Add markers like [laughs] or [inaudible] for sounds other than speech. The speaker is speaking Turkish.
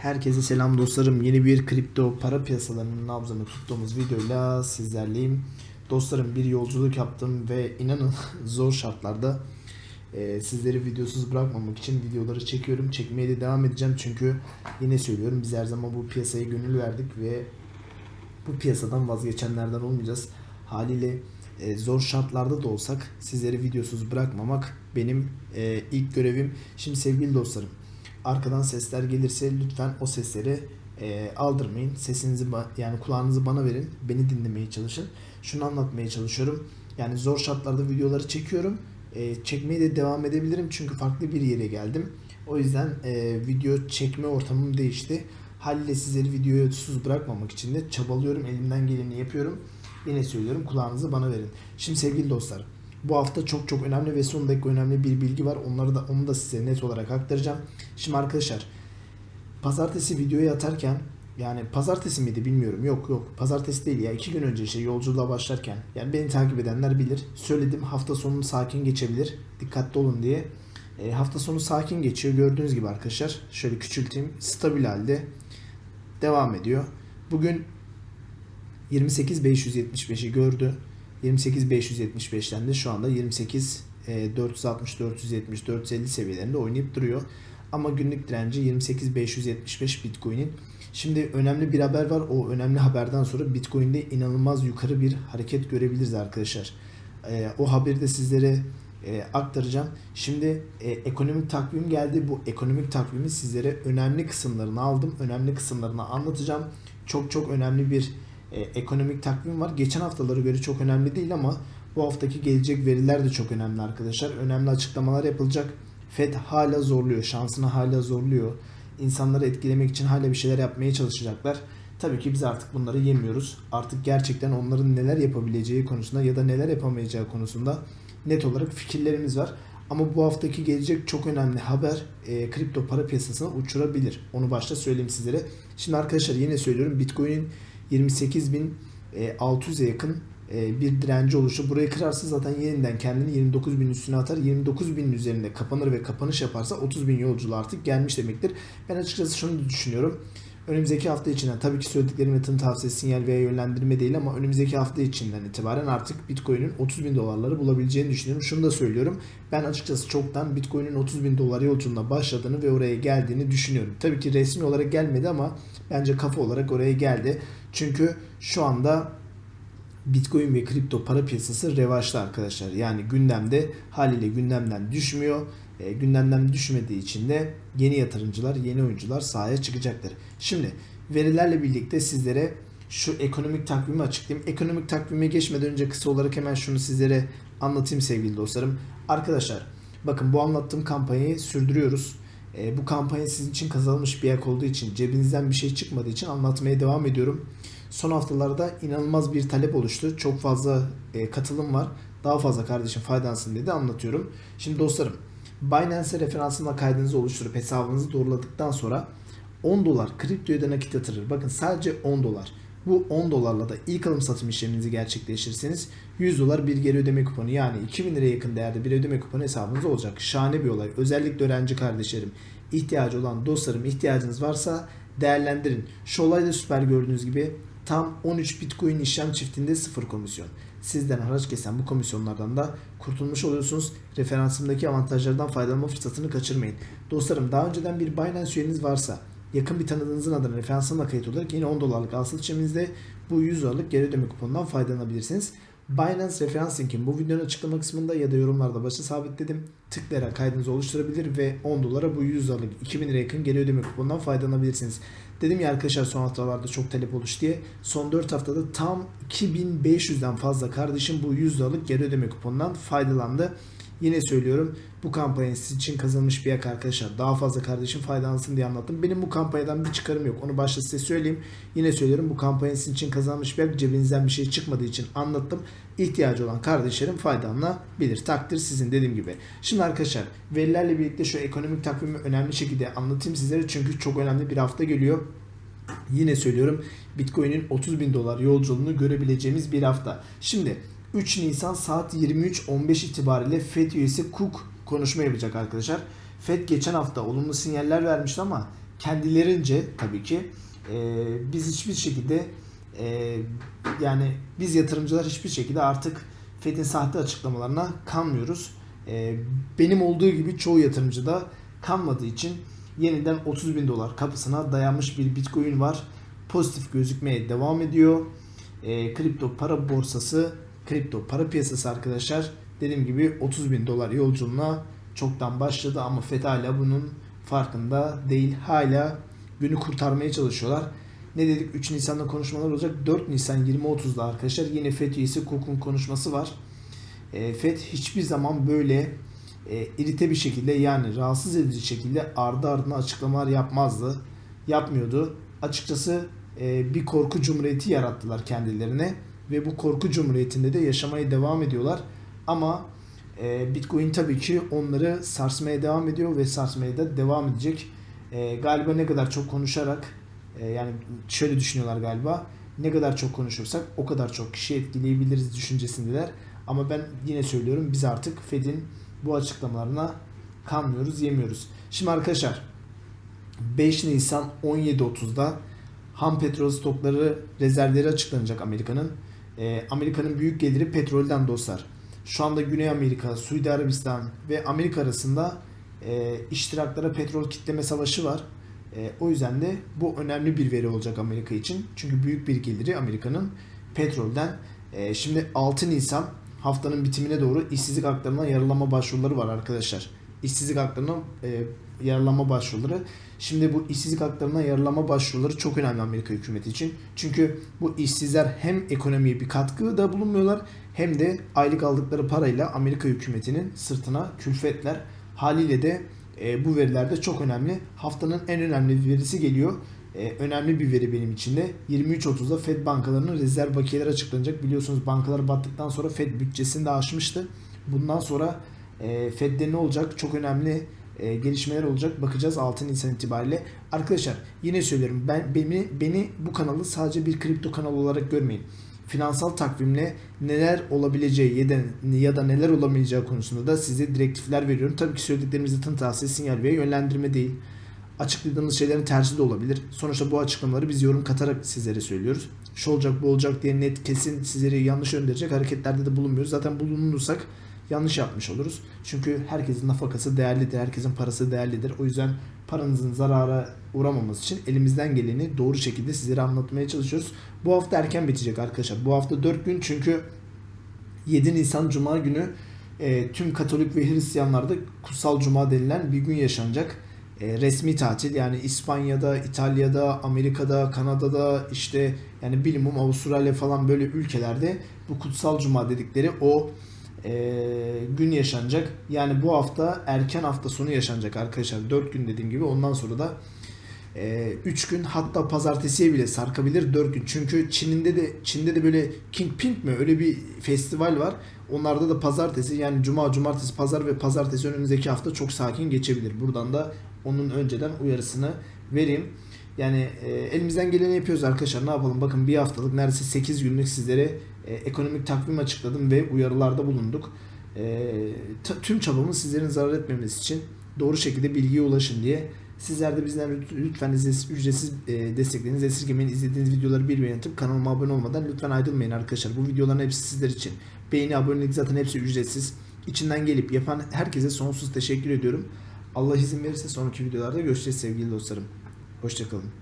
Herkese selam dostlarım. Yeni bir kripto para piyasalarının nabzını tuttuğumuz videoyla sizlerleyim. Dostlarım bir yolculuk yaptım ve inanın [laughs] zor şartlarda e, sizleri videosuz bırakmamak için videoları çekiyorum. Çekmeye de devam edeceğim çünkü yine söylüyorum biz her zaman bu piyasaya gönül verdik ve bu piyasadan vazgeçenlerden olmayacağız. Haliyle e, zor şartlarda da olsak sizleri videosuz bırakmamak benim e, ilk görevim. Şimdi sevgili dostlarım arkadan sesler gelirse lütfen o sesleri e, aldırmayın. Sesinizi yani kulağınızı bana verin. Beni dinlemeye çalışın. Şunu anlatmaya çalışıyorum. Yani zor şartlarda videoları çekiyorum. E, çekmeye de devam edebilirim çünkü farklı bir yere geldim. O yüzden e, video çekme ortamım değişti. Haliyle sizleri videoya susuz bırakmamak için de çabalıyorum. Elimden geleni yapıyorum. Yine söylüyorum kulağınızı bana verin. Şimdi sevgili dostlar bu hafta çok çok önemli ve son dakika önemli bir bilgi var. Onları da onu da size net olarak aktaracağım. Şimdi arkadaşlar pazartesi videoyu atarken yani pazartesi miydi bilmiyorum. Yok yok pazartesi değil ya. iki gün önce işte yolculuğa başlarken yani beni takip edenler bilir. Söyledim hafta sonu sakin geçebilir. Dikkatli olun diye. E, hafta sonu sakin geçiyor. Gördüğünüz gibi arkadaşlar. Şöyle küçülteyim. Stabil halde devam ediyor. Bugün 28.575'i gördü. 28.575'ten de şu anda 28 e, 460 470 450 seviyelerinde oynayıp duruyor. Ama günlük direnci 28.575 Bitcoin'in. Şimdi önemli bir haber var. O önemli haberden sonra Bitcoin'de inanılmaz yukarı bir hareket görebiliriz arkadaşlar. E, o haberi de sizlere e, aktaracağım. Şimdi e, ekonomik takvim geldi. Bu ekonomik takvimi sizlere önemli kısımlarını aldım. Önemli kısımlarını anlatacağım. Çok çok önemli bir e, ekonomik takvim var. Geçen haftalara göre çok önemli değil ama bu haftaki gelecek veriler de çok önemli arkadaşlar. Önemli açıklamalar yapılacak. Fed hala zorluyor. Şansını hala zorluyor. İnsanları etkilemek için hala bir şeyler yapmaya çalışacaklar. Tabii ki biz artık bunları yemiyoruz. Artık gerçekten onların neler yapabileceği konusunda ya da neler yapamayacağı konusunda net olarak fikirlerimiz var. Ama bu haftaki gelecek çok önemli haber e, kripto para piyasasını uçurabilir. Onu başta söyleyeyim sizlere. Şimdi arkadaşlar yine söylüyorum Bitcoin'in 28.600'e yakın e, bir direnci oluşu. Burayı kırarsa zaten yeniden kendini 29.000 üstüne atar. 29.000'in üzerinde kapanır ve kapanış yaparsa 30.000 yolculuğu artık gelmiş demektir. Ben açıkçası şunu düşünüyorum. Önümüzdeki hafta içinden tabii ki söylediklerim yatırım tavsiyesi sinyal veya yönlendirme değil ama önümüzdeki hafta içinden itibaren artık Bitcoin'in 30 bin dolarları bulabileceğini düşünüyorum. Şunu da söylüyorum. Ben açıkçası çoktan Bitcoin'in 30 bin dolar yolculuğuna başladığını ve oraya geldiğini düşünüyorum. Tabii ki resmi olarak gelmedi ama bence kafa olarak oraya geldi. Çünkü şu anda Bitcoin ve kripto para piyasası revaçta arkadaşlar. Yani gündemde haliyle gündemden düşmüyor. E, gündemden düşmediği için de yeni yatırımcılar, yeni oyuncular sahaya çıkacaktır. Şimdi verilerle birlikte sizlere şu ekonomik takvimi açıklayayım. Ekonomik takvime geçmeden önce kısa olarak hemen şunu sizlere anlatayım sevgili dostlarım. Arkadaşlar bakın bu anlattığım kampanyayı sürdürüyoruz. E, bu kampanya sizin için kazanılmış bir yak olduğu için, cebinizden bir şey çıkmadığı için anlatmaya devam ediyorum. Son haftalarda inanılmaz bir talep oluştu. Çok fazla e, katılım var. Daha fazla kardeşim faydalansın diye de anlatıyorum. Şimdi dostlarım Binance referansında kaydınızı oluşturup hesabınızı doğruladıktan sonra 10 dolar kriptoya da nakit yatırır. Bakın sadece 10 dolar. Bu 10 dolarla da ilk alım satım işleminizi gerçekleştirirseniz 100 dolar bir geri ödeme kuponu yani 2000 liraya yakın değerde bir ödeme kuponu hesabınızda olacak. Şahane bir olay. Özellikle öğrenci kardeşlerim, ihtiyacı olan dostlarım ihtiyacınız varsa değerlendirin. Şu olay da süper gördüğünüz gibi tam 13 Bitcoin işlem çiftinde sıfır komisyon. Sizden haraç kesen bu komisyonlardan da kurtulmuş oluyorsunuz. Referansımdaki avantajlardan faydalanma fırsatını kaçırmayın. Dostlarım daha önceden bir Binance üyeniz varsa yakın bir tanıdığınızın adına referansımla kayıt olarak yine 10 dolarlık alsat işleminizde bu 100 dolarlık geri ödeme kuponundan faydalanabilirsiniz. Binance referans linkim bu videonun açıklama kısmında ya da yorumlarda başa sabitledim. Tıklayarak kaydınızı oluşturabilir ve 10 dolara bu 100 dolarlık 2000 lira yakın geri ödeme kuponundan faydalanabilirsiniz. Dedim ya arkadaşlar son haftalarda çok talep oluş diye. Son 4 haftada tam 2500'den fazla kardeşim bu 100 dolarlık geri ödeme kuponundan faydalandı. Yine söylüyorum bu kampanya sizin için kazanmış bir yak arkadaşlar. Daha fazla kardeşim faydalansın diye anlattım. Benim bu kampanyadan bir çıkarım yok. Onu başta size söyleyeyim. Yine söylüyorum bu kampanya sizin için kazanmış bir yak. Cebinizden bir şey çıkmadığı için anlattım. İhtiyacı olan kardeşlerim faydalanabilir. Takdir sizin dediğim gibi. Şimdi arkadaşlar verilerle birlikte şu ekonomik takvimi önemli şekilde anlatayım sizlere. Çünkü çok önemli bir hafta geliyor. Yine söylüyorum Bitcoin'in 30 bin dolar yolculuğunu görebileceğimiz bir hafta. Şimdi 3 Nisan saat 23.15 itibariyle FED üyesi Cook konuşma yapacak arkadaşlar. FED geçen hafta olumlu sinyaller vermişti ama kendilerince tabii ki e, biz hiçbir şekilde e, yani biz yatırımcılar hiçbir şekilde artık Fed'in sahte açıklamalarına kanmıyoruz. E, benim olduğu gibi çoğu yatırımcı da kanmadığı için yeniden 30 bin dolar kapısına dayanmış bir Bitcoin var. Pozitif gözükmeye devam ediyor. E, kripto para borsası, kripto para piyasası arkadaşlar dediğim gibi 30 bin dolar yolculuğuna çoktan başladı ama FED hala bunun farkında değil. Hala günü kurtarmaya çalışıyorlar. Ne dedik 3 Nisan'da konuşmalar olacak. 4 Nisan 20.30'da arkadaşlar yine FED üyesi Cook'un konuşması var. E, FED hiçbir zaman böyle e, irite bir şekilde yani rahatsız edici şekilde ardı ardına açıklamalar yapmazdı. Yapmıyordu. Açıkçası e, bir korku cumhuriyeti yarattılar kendilerine ve bu korku cumhuriyetinde de yaşamaya devam ediyorlar. Ama e, Bitcoin tabii ki onları sarsmaya devam ediyor ve sarsmaya da devam edecek. E, galiba ne kadar çok konuşarak e, yani şöyle düşünüyorlar galiba ne kadar çok konuşursak o kadar çok kişi etkileyebiliriz düşüncesindeler. Ama ben yine söylüyorum biz artık Fed'in bu açıklamalarına kanmıyoruz, yemiyoruz. Şimdi arkadaşlar 5 Nisan 17.30'da ham petrol stokları rezervleri açıklanacak Amerika'nın. Ee, Amerika'nın büyük geliri petrolden dostlar. Şu anda Güney Amerika, Suudi Arabistan ve Amerika arasında e, iştiraklara petrol kitleme savaşı var. E, o yüzden de bu önemli bir veri olacak Amerika için. Çünkü büyük bir geliri Amerika'nın petrolden. E, şimdi 6 Nisan haftanın bitimine doğru işsizlik haklarına yaralama başvuruları var arkadaşlar. İşsizlik haklarına e, yaralama başvuruları. Şimdi bu işsizlik haklarına yaralama başvuruları çok önemli Amerika hükümeti için. Çünkü bu işsizler hem ekonomiye bir katkı da bulunmuyorlar hem de aylık aldıkları parayla Amerika hükümetinin sırtına külfetler. Haliyle de e, bu veriler de çok önemli. Haftanın en önemli verisi geliyor. E, önemli bir veri benim için de. 23.30'da Fed bankalarının rezerv bakiyeleri açıklanacak. Biliyorsunuz bankalar battıktan sonra Fed bütçesini de aşmıştı. Bundan sonra e, Fed'de ne olacak? Çok önemli e, gelişmeler olacak. Bakacağız 6 Nisan itibariyle. Arkadaşlar yine söylüyorum ben beni beni bu kanalı sadece bir kripto kanalı olarak görmeyin. Finansal takvimle neler olabileceği ya da, ya da neler olamayacağı konusunda da size direktifler veriyorum. Tabii ki söylediklerimizde tın tavsiye, sinyal veya yönlendirme değil. Açıkladığımız şeylerin tersi de olabilir. Sonuçta bu açıklamaları biz yorum katarak sizlere söylüyoruz. Şu olacak bu olacak diye net kesin sizleri yanlış gönderecek hareketlerde de bulunmuyoruz. Zaten bulunursak yanlış yapmış oluruz. Çünkü herkesin nafakası değerlidir, herkesin parası değerlidir. O yüzden paranızın zarara uğramaması için elimizden geleni doğru şekilde sizlere anlatmaya çalışıyoruz. Bu hafta erken bitecek arkadaşlar. Bu hafta 4 gün çünkü 7 Nisan Cuma günü e, tüm Katolik ve Hristiyanlarda Kutsal Cuma denilen bir gün yaşanacak. E, resmi tatil yani İspanya'da, İtalya'da, Amerika'da, Kanada'da işte yani bilimum Avustralya falan böyle ülkelerde bu Kutsal Cuma dedikleri o e, gün yaşanacak. Yani bu hafta erken hafta sonu yaşanacak arkadaşlar. 4 gün dediğim gibi ondan sonra da 3 gün hatta pazartesiye bile sarkabilir 4 gün. Çünkü Çin'de de Çin'de de böyle King Pink mi öyle bir festival var. Onlarda da pazartesi yani cuma, cumartesi, pazar ve pazartesi önümüzdeki hafta çok sakin geçebilir. Buradan da onun önceden uyarısını vereyim. Yani e, elimizden geleni yapıyoruz arkadaşlar. Ne yapalım? Bakın bir haftalık neredeyse 8 günlük sizlere e, ekonomik takvim açıkladım ve uyarılarda bulunduk. E, tüm çabamız sizlerin zarar etmemesi için doğru şekilde bilgiye ulaşın diye. Sizler de bizden lüt- lütfen ücretsiz, e, desteklerinizi esirgemeyin. İzlediğiniz videoları bir beğeni atıp kanalıma abone olmadan lütfen ayrılmayın arkadaşlar. Bu videoların hepsi sizler için. Beğeni, abonelik zaten hepsi ücretsiz. İçinden gelip yapan herkese sonsuz teşekkür ediyorum. Allah izin verirse sonraki videolarda görüşeceğiz sevgili dostlarım. Hoşçakalın.